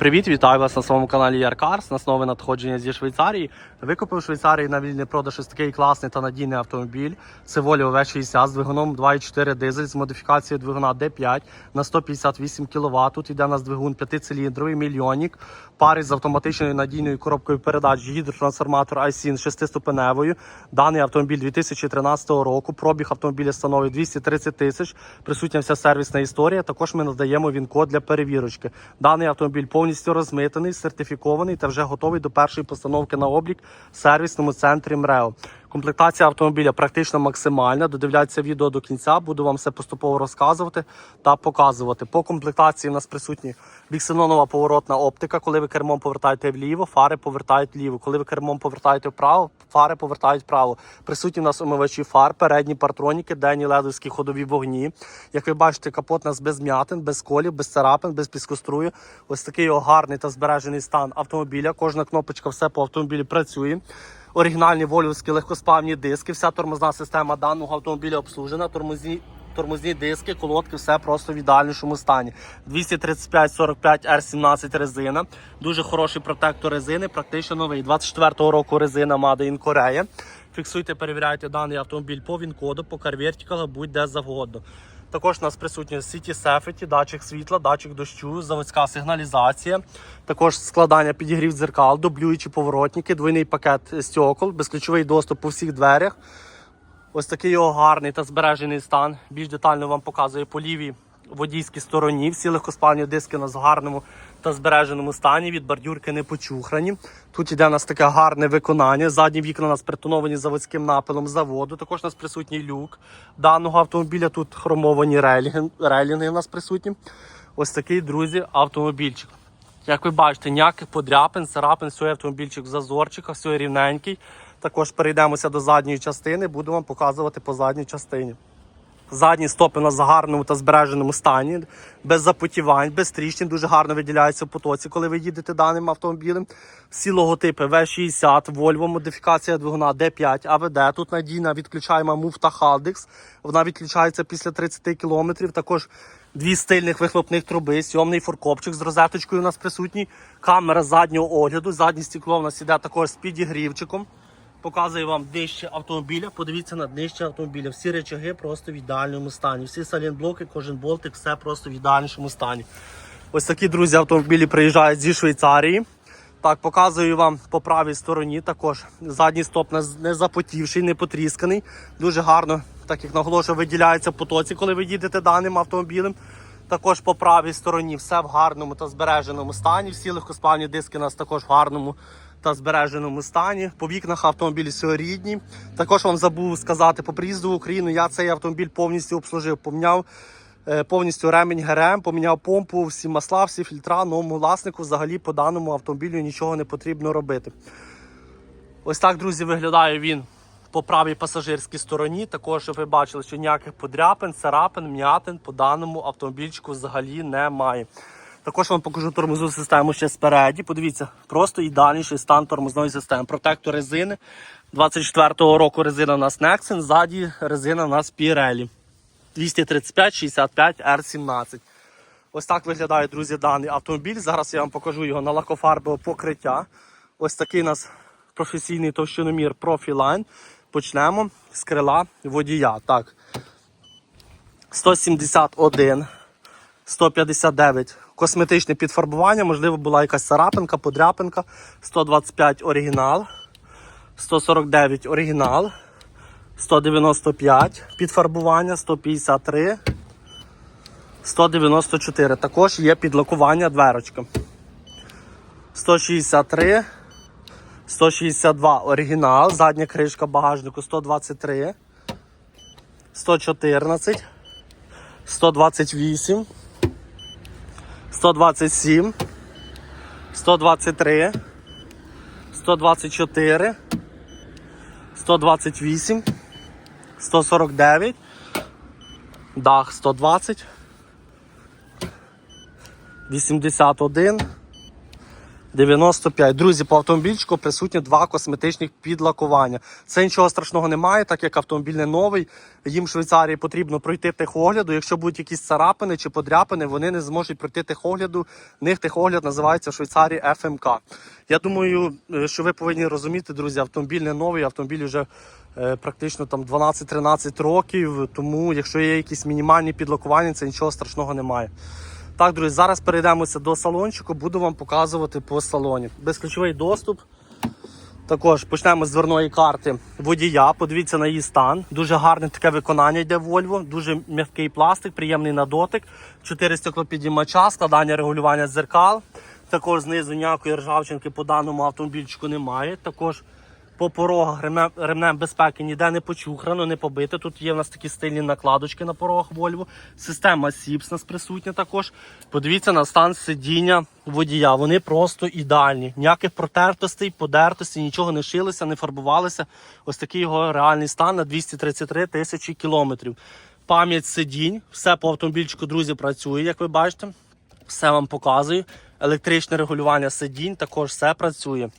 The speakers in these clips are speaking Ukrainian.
Привіт, вітаю вас на своєму каналі Яркарс. На основі надходження зі Швейцарії. Викупив Швейцарії на вільний продаж ось такий класний та надійний автомобіль. Це Volvo V60 з двигуном 2.4 дизель з модифікацією двигуна D5 на 158 кВт. Тут йде у нас двигун 5-циліндровий, мільйонник, пари з автоматичною надійною коробкою передач, гідротрансформатор ISIN 6-ступеневою. Даний автомобіль 2013 року. Пробіг автомобіля становить 230 тисяч. Присутня вся сервісна історія. Також ми надаємо він код для перевірочки. Даний автомобіль повністю розмитаний, сертифікований та вже готовий до першої постановки на облік в сервісному центрі МРЕО. Комплектація автомобіля практично максимальна. Додивляйтеся відео до кінця, буду вам все поступово розказувати та показувати. По комплектації у нас присутні біксенонова поворотна оптика. Коли ви кермом повертаєте вліво, фари повертають вліво. Коли ви кермом повертаєте вправо, фари повертають вправо. Присутні у нас омивачі фар, передні партроніки, денні ледовські ходові вогні. Як ви бачите, капот у нас без м'ятин, без колів, без царапин, без піскострую. Ось такий гарний та збережений стан автомобіля. Кожна кнопочка все по автомобілі працює. Оригінальні волівські легкосплавні диски, вся тормозна система даного автомобіля обслужена. Тормозні, тормозні диски, колодки, все просто в ідеальнішому стані. 235-45 R17 резина. Дуже хороший протектор резини, практично новий. 24-го року резина Made in Korea. Фіксуйте, перевіряйте даний автомобіль по він-коду, по карвертикалу, будь-де завгодно. Також у нас присутні City Safety, датчик світла, датчик дощу, заводська сигналізація, також складання підігрів дзеркал, дублюючі поворотники, двойний пакет стекол, безключовий доступ по всіх дверях. Ось такий його гарний та збережений стан. Більш детально вам показує по лівій водійській стороні. Всі легкоспальні диски у нас в гарному та збереженому стані. Від бордюрки не почухрані. Тут іде у нас таке гарне виконання. Задні вікна у нас притоновані заводським напилом заводу. Також у нас присутній люк даного автомобіля. Тут хромовані рейлінги, рейлінги у нас присутні. Ось такий, друзі, автомобільчик. Як ви бачите, ніяких подряпин, царапин, все автомобільчик в зазорчиках, все рівненький. Також перейдемося до задньої частини, буду вам показувати по задній частині. Задні стопи на гарному та збереженому стані, без запотівань, без тріщин, дуже гарно виділяються в потоці, коли ви їдете даним автомобілем. Всі логотипи V60, Volvo, модифікація двигуна D5, AVD. Тут надійна відключаємо муфта Haldex. Вона відключається після 30 км. Також дві стильних вихлопних труби, сьомний форкопчик з розеточкою у нас присутній. Камера заднього огляду. Заднє стекло у нас іде також з підігрівчиком. Показую вам днище автомобіля. Подивіться на днище автомобіля. Всі речаги просто в ідеальному стані. Всі салінблоки, кожен болтик, все просто в ідеальнішому стані. Ось такі друзі автомобілі приїжджають зі Швейцарії. Так, показую вам по правій стороні також задній стоп не- запотівший, не потрісканий. Дуже гарно, так як наголошую, виділяється в потоці, коли ви їдете даним автомобілем. Також по правій стороні все в гарному та збереженому стані. Всі легкоспальні диски у нас також в гарному та збереженому стані. По вікнах автомобілі рідні. Також вам забув сказати, по приїзду в Україну я цей автомобіль повністю обслужив. Поміняв е, повністю ремінь ГРМ, поміняв помпу, всі масла, всі фільтра. Новому власнику взагалі по даному автомобілю нічого не потрібно робити. Ось так, друзі, виглядає він по правій пасажирській стороні. Також ви бачили, що ніяких подряпин, царапин, м'ятин по даному автомобільчику взагалі немає. Також вам покажу тормозну систему ще спереді. Подивіться, просто ідеальніший стан тормозної системи. Протектор резини. 24-го року резина у нас Nexen, ззаді резина у нас Pirelli. 235-65 R17. Ось так виглядає, друзі, даний автомобіль. Зараз я вам покажу його на лакофарбове покриття. Ось такий у нас професійний товщиномір Profiline. Почнемо з крила водія. Так. 171, 159 косметичне підфарбування, можливо, була якась царапинка, подряпинка, 125 оригінал, 149 оригінал, 195 підфарбування, 153. 194. Також є підлокування дверочка. 163. 162 оригінал. Задня кришка багажнику 123. 114. 128. 127. 123. 124. 128. 149. Дах 120. 81, 95. Друзі, по автомобільчику присутні два косметичних підлакування. Це нічого страшного немає, так як автомобіль не новий. Їм в Швейцарії потрібно пройти техогляду. Якщо будуть якісь царапини чи подряпини, вони не зможуть пройти техогляду. В них техогляд називається в Швейцарії ФМК. Я думаю, е, що ви повинні розуміти, друзі, автомобіль не новий, автомобіль вже е, практично там 12-13 років. Тому, якщо є якісь мінімальні підлакування, це нічого страшного немає. Так, друзі, зараз перейдемося до салончику, буду вам показувати по салоні. Безключовий доступ. Також почнемо з дверної карти водія. Подивіться на її стан. Дуже гарне таке виконання йде Volvo, дуже м'який пластик, приємний на дотик. Чотири стеклопідіймача, складання регулювання дзеркал. Також знизу ніякої ржавчинки по даному автомобільчику немає. Також по порогах ремнем, ремнем безпеки ніде не почухрано, не побите. Тут є в нас такі стильні накладочки на порогах Volvo. Система SIPS нас присутня також. Подивіться на стан сидіння водія. Вони просто ідеальні. Ніяких протертостей, подертостей, нічого не шилося, не фарбувалося. Ось такий його реальний стан на 233 тисячі кілометрів. Пам'ять сидінь, все по автомобільчику, друзі, працює, як ви бачите. Все вам показую. Електричне регулювання сидінь також все працює.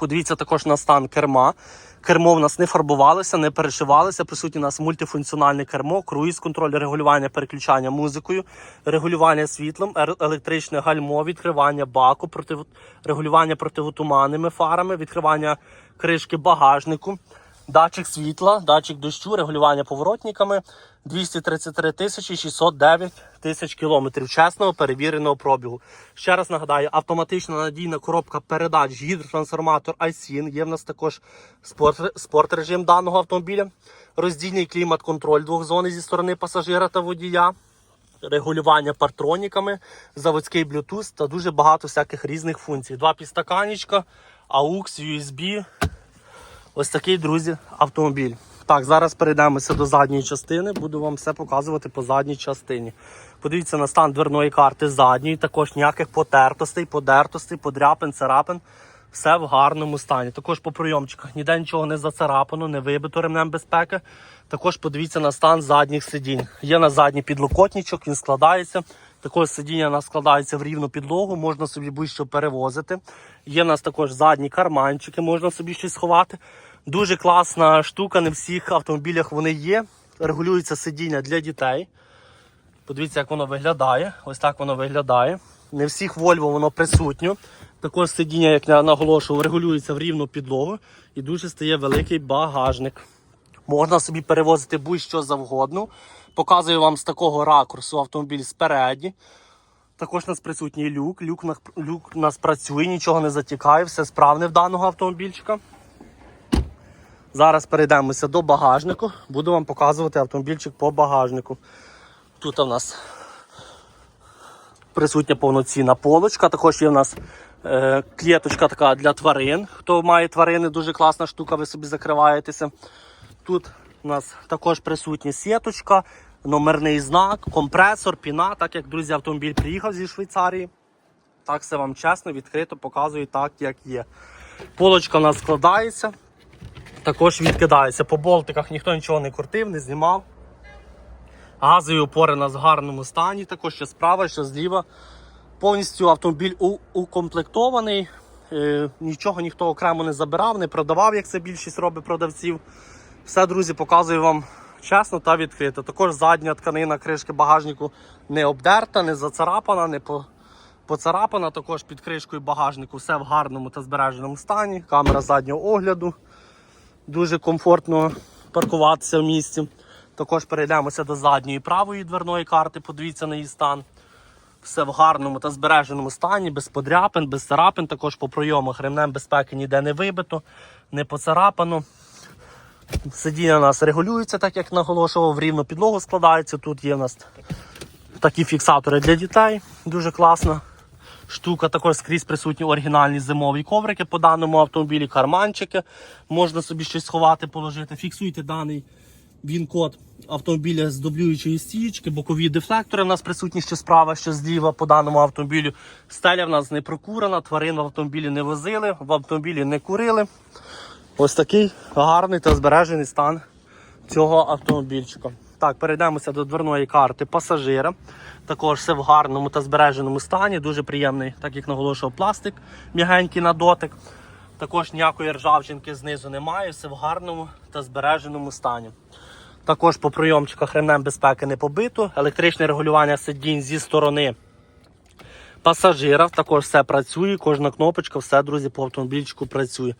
Подивіться також на стан керма. Кермо в нас не фарбувалося, не перешивалося. Присутнє у нас мультифункціональне кермо, круїз контроль, регулювання переключання музикою, регулювання світлом, електричне гальмо, відкривання баку, проти... регулювання противотуманними фарами, відкривання кришки багажнику, датчик світла, датчик дощу, регулювання поворотниками. 233 тисячі 609 тисяч кілометрів чесного перевіреного пробігу. Ще раз нагадаю, автоматична надійна коробка передач, гідротрансформатор iSyn. Є в нас також спорт, спорт режим даного автомобіля, роздільний клімат-контроль двох зон зі сторони пасажира та водія. Регулювання партроніками, заводський Bluetooth та дуже багато всяких різних функцій. Два підстаканічка, AUX, USB. Ось такий, друзі, автомобіль. Так, зараз перейдемося до задньої частини. Буду вам все показувати по задній частині. Подивіться на стан дверної карти задньої, також ніяких потертостей, подертостей, подряпин, царапин. Все в гарному стані. Також по прийомчиках ніде нічого не зацарапано, не вибито ремнем безпеки. Також подивіться на стан задніх сидінь. Є на задній підлокотничок, він складається. Також сидіння у нас складається в рівну підлогу, можна собі будь-що перевозити. Є в нас також задні карманчики, можна собі щось сховати. Дуже класна штука, не всіх автомобілях вони є. Регулюється сидіння для дітей. Подивіться, як воно виглядає. Ось так воно виглядає. Не всіх Volvo воно присутньо. Також сидіння, як я наголошував, регулюється в рівну підлогу і дуже стає великий багажник. Можна собі перевозити будь-що завгодно. Показую вам з такого ракурсу автомобіль спереді. Також у нас присутній люк. Люк, у нас працює, нічого не затікає, все справне в даного автомобільчика. Зараз перейдемося до багажнику. Буду вам показувати автомобільчик по багажнику. Тут у нас присутня повноцінна полочка. Також є в нас е, клеточка така для тварин. Хто має тварини, дуже класна штука, ви собі закриваєтеся. Тут у нас також присутня сіточка, номерний знак, компресор, піна, так як друзі, автомобіль приїхав зі Швейцарії. Так все вам чесно, відкрито показую так, як є. Полочка у нас складається, також відкидається. По болтиках ніхто нічого не крутив, не знімав. Газові опори у нас в гарному стані, також що справа, що зліва. Повністю автомобіль укомплектований. Е, нічого ніхто окремо не забирав, не продавав, як це більшість робить продавців. Все, друзі, показую вам чесно та відкрито. Також задня тканина кришки багажнику не обдерта, не зацарапана, не по, поцарапана. Також під кришкою багажнику все в гарному та збереженому стані. Камера заднього огляду. Дуже комфортно паркуватися в місті. Також перейдемося до задньої правої дверної карти, подивіться на її стан. Все в гарному та збереженому стані, без подряпин, без царапин. Також по пройомах ремнем безпеки ніде не вибито, не поцарапано. Сидіння у нас регулюється, так як наголошував, в рівну підлогу складається. Тут є у нас такі фіксатори для дітей. Дуже класна штука. Також скрізь присутні оригінальні зимові коврики по даному автомобілі, карманчики. Можна собі щось сховати, положити. Фіксуйте даний він-код автомобіля з дублюючої стічки, бокові дефлектори. У нас присутні що справа, що зліва по даному автомобілю. Стеля в нас не прокурена, тварин в автомобілі не возили, в автомобілі не курили. Ось такий гарний та збережений стан цього автомобільчика. Так, перейдемося до дверної карти пасажира. Також все в гарному та збереженому стані. Дуже приємний, так як наголошував, пластик м'ягенький на дотик. Також ніякої ржавчинки знизу немає, все в гарному та збереженому стані. Також по прийомчиках ремнем безпеки не побито, електричне регулювання сидінь зі сторони пасажира. Також все працює, кожна кнопочка, все, друзі, по автомобільчику працює.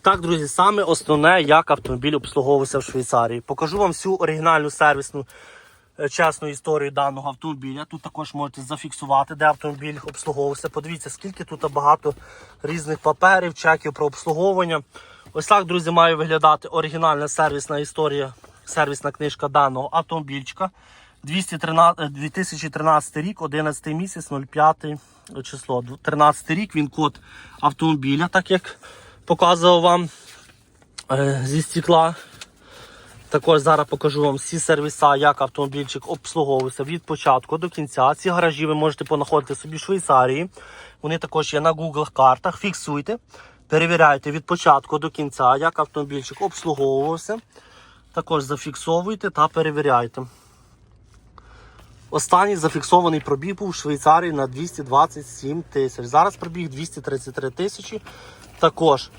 Так, друзі, саме основне, як автомобіль обслуговувався в Швейцарії. Покажу вам всю оригінальну сервісну е, чесну історію даного автомобіля. Тут також можете зафіксувати, де автомобіль обслуговувався. Подивіться, скільки тут багато різних паперів, чеків про обслуговування. Ось так, друзі, має виглядати оригінальна сервісна історія, сервісна книжка даного автомобільчика. 213, е, 2013 рік, 11 місяць, 05 число. 13 рік він код автомобіля, так як показував вам е, зі стекла. Також зараз покажу вам всі сервіса, як автомобільчик обслуговується від початку до кінця. Ці гаражі ви можете понаходити собі в Швейцарії. Вони також є на Google картах. Фіксуйте, перевіряйте від початку до кінця, як автомобільчик обслуговувався. Також зафіксовуйте та перевіряйте. Останній зафіксований пробіг був в Швейцарії на 227 тисяч. Зараз пробіг 233 тисячі. Також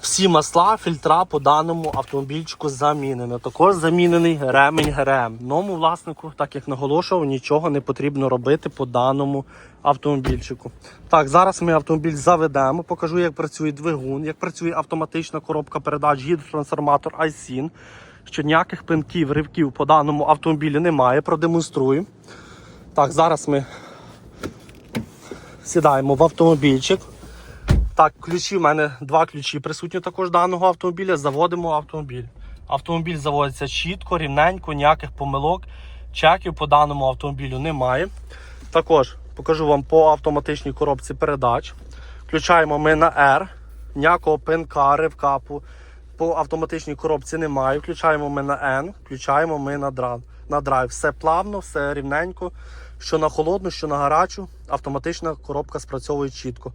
всі масла, фільтра по даному автомобільчику замінено. Також замінений ремень ГРМ. Новому власнику, так як наголошував, нічого не потрібно робити по даному автомобільчику. Так, зараз ми автомобіль заведемо, покажу, як працює двигун, як працює автоматична коробка передач, гідротрансформатор iSIN. Що ніяких пинків, ривків по даному автомобілі немає, продемонструю. Так, зараз ми сідаємо в автомобільчик. Так, ключі в мене два ключі присутні також даного автомобіля. Заводимо автомобіль. Автомобіль заводиться чітко, рівненько, ніяких помилок, чеків по даному автомобілю немає. Також покажу вам по автоматичній коробці передач. Включаємо ми на R, ніякого пинка, ривка по, автоматичній коробці немає. Включаємо ми на N, включаємо ми на драйв. На драйв. Все плавно, все рівненько. Що на холодну, що на гарячу, автоматична коробка спрацьовує чітко.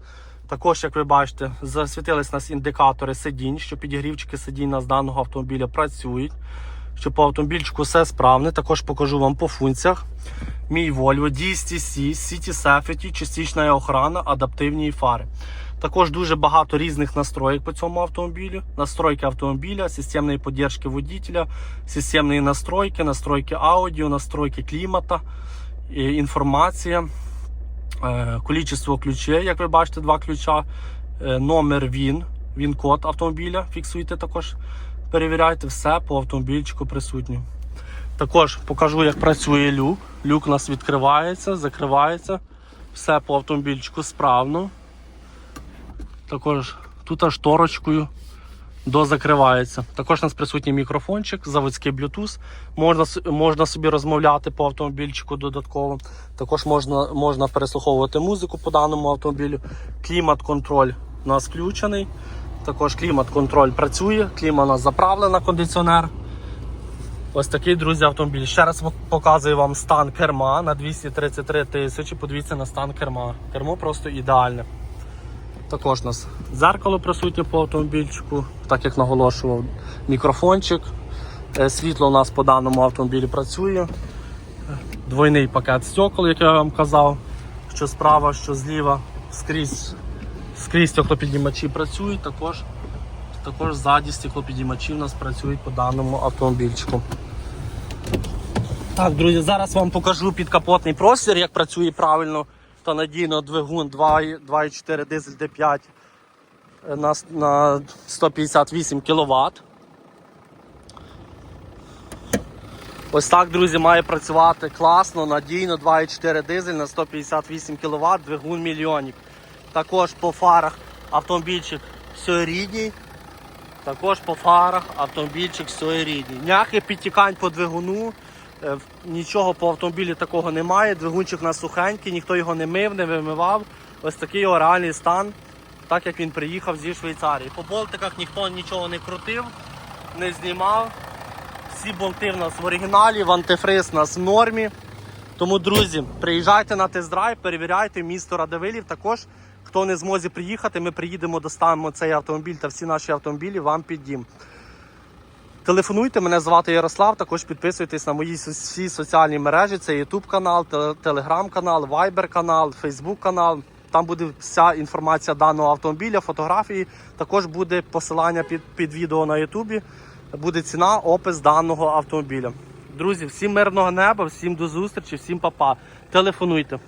Також, як ви бачите, засвітились нас індикатори сидінь, що підігрівчики сидінь нас даного автомобіля працюють. Що по автомобільчику все справне. Також покажу вам по функціях. Мій Volvo DSTC, City Safety, частична охрана, адаптивні фари. Також дуже багато різних настроїк по цьому автомобілю. Настройки автомобіля, системної підтримки водителя, системні настройки, настройки аудіо, настройки клімата, е, інформація. Е, Количество ключей, як ви бачите, два ключа. Е, Номер ВІН, ВІН-код автомобіля. Фіксуйте також, перевіряйте все по автомобільчику присутнє. Також покажу, як працює люк. Люк у нас відкривається, закривається. Все по автомобільчику справно. Також тут аж шторочкою дозакривається. Також у нас присутній мікрофончик, заводський Bluetooth. Можна, можна собі розмовляти по автомобільчику додатково. Також можна, можна переслуховувати музику по даному автомобілю. Клімат-контроль у нас включений. Також клімат-контроль працює, кліма у нас заправлена, кондиціонер. Ось такий, друзі, автомобіль. Ще раз показую вам стан керма на 233 тисячі. Подивіться на стан керма. Кермо просто ідеальне. Також у нас дзеркало присутнє по автомобільчику, так як наголошував мікрофончик. Е, Світло у нас по даному автомобілі працює. Двойний пакет стекол, як я вам казав, що справа, що зліва, скрізь, скрізь стеклопіднімачі працюють, також, також ззаді стеклопіднімачі у нас працюють по даному автомобільчику. Так, друзі, зараз вам покажу підкапотний простір, як працює правильно та надійно двигун 2,4 2,4 дизель D5 на, на 158 кВт. Ось так, друзі, має працювати класно, надійно 2,4 дизель на 158 кВт, двигун мільйонник. Також по фарах автомобільчик все. Також по фарах автомобільчик все рідній. Ніяких підтікань по двигуну. Е, Нічого по автомобілі такого немає. Двигунчик у нас сухенький, ніхто його не мив, не вимивав. Ось такий його реальний стан, так як він приїхав зі Швейцарії. По болтиках ніхто нічого не крутив, не знімав. Всі болти в нас в оригіналі, в антифриз у нас в нормі. Тому, друзі, приїжджайте на тест-драйв, перевіряйте місто Радивилів. Також, хто не зможе приїхати, ми приїдемо, доставимо цей автомобіль та всі наші автомобілі вам під дім. Телефонуйте, мене звати Ярослав. Також підписуйтесь на мої всі соціальні мережі. Це YouTube канал, Telegram канал, Viber канал, Facebook канал. Там буде вся інформація даного автомобіля, фотографії. Також буде посилання під, під відео на YouTube. Буде ціна, опис даного автомобіля. Друзі, всім мирного неба, всім до зустрічі, всім па-па. Телефонуйте.